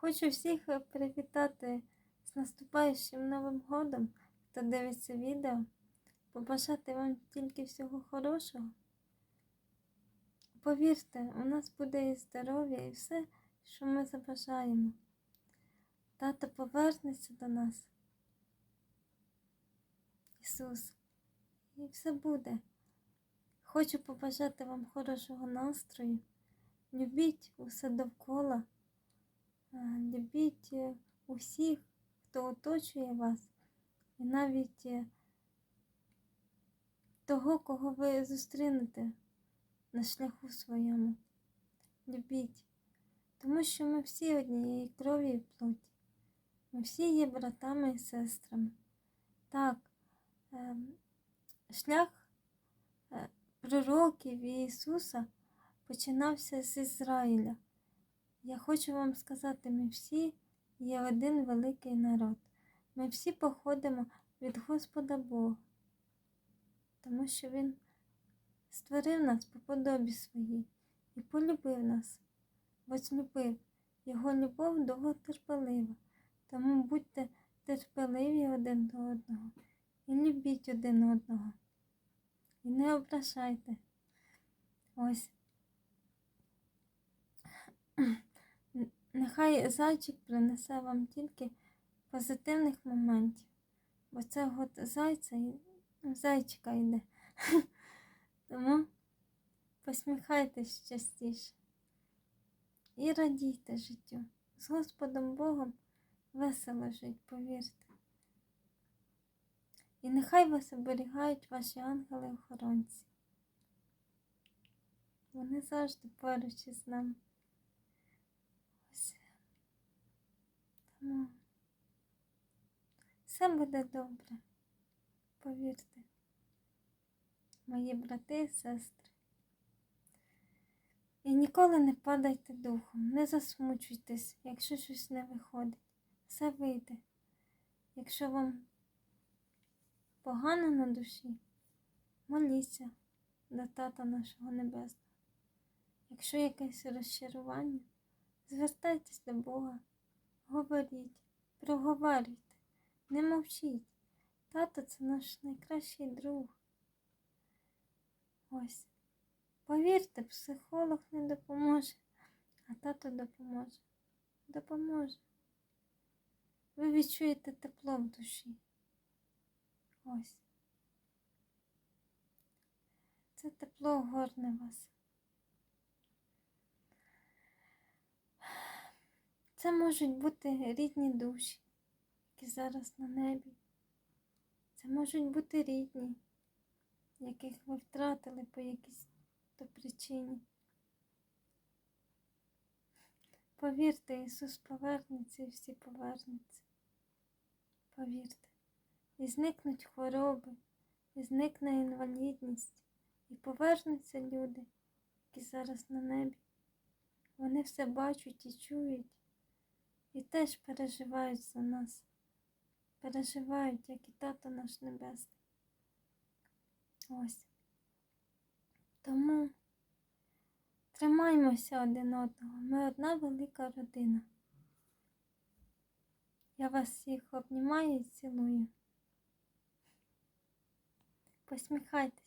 Хочу всіх е, привітати з наступаючим Новим годом, хто дивиться відео, побажати вам тільки всього хорошого. Повірте, у нас буде і здоров'я, і все, що ми забажаємо. Тато повернеться до нас. Ісус, і все буде. Хочу побажати вам хорошого настрою. Любіть усе довкола. Любіть е, усіх, хто оточує вас, і навіть е, того, кого ви зустрінете на шляху своєму. Любіть, тому що ми всі однієї крові і плоті. Ми всі є братами і сестрами. Так, е, шлях пророків Ісуса починався з Ізраїля. Я хочу вам сказати, ми всі є один великий народ. Ми всі походимо від Господа Бога, тому що Він створив нас по подобі своїй і полюбив нас, возлюбив. Його любов довготерпелива. Тому будьте терпеливі один до одного і любіть один одного. І не ображайте. Ось. Нехай зайчик принесе вам тільки позитивних моментів, бо це год зайця ну, зайчика йде. Тому посміхайтесь частіше і радійте життю. З Господом Богом весело жить, повірте. І нехай вас оберігають ваші ангели-охоронці. Вони завжди поруч із нами. Ось. Тому все буде добре, повірте, мої брати і сестри. І ніколи не падайте духом, не засмучуйтесь, якщо щось не виходить. Все вийде. Якщо вам погано на душі, моліться до Тата нашого Небесного. Якщо якесь розчарування, звертайтесь до Бога, говоріть, проговорюйте, не мовчіть. Тато це наш найкращий друг. Ось. Повірте, психолог не допоможе, а тато допоможе. Допоможе. Ви відчуєте тепло в душі. Ось. Це тепло огорне вас. Це можуть бути рідні душі, які зараз на небі. Це можуть бути рідні, яких ви втратили по якійсь то причині. Повірте, Ісус повернеться і всі повернуться. Повірте. І зникнуть хвороби, і зникне інвалідність, і повернуться люди, які зараз на небі. Вони все бачать і чують, і теж переживають за нас. Переживають, як і тато наш небесний. Ось. Тому тримаймося один одного. Ми одна велика родина. Я вас всіх обнімаю і цілую. Посміхайтесь.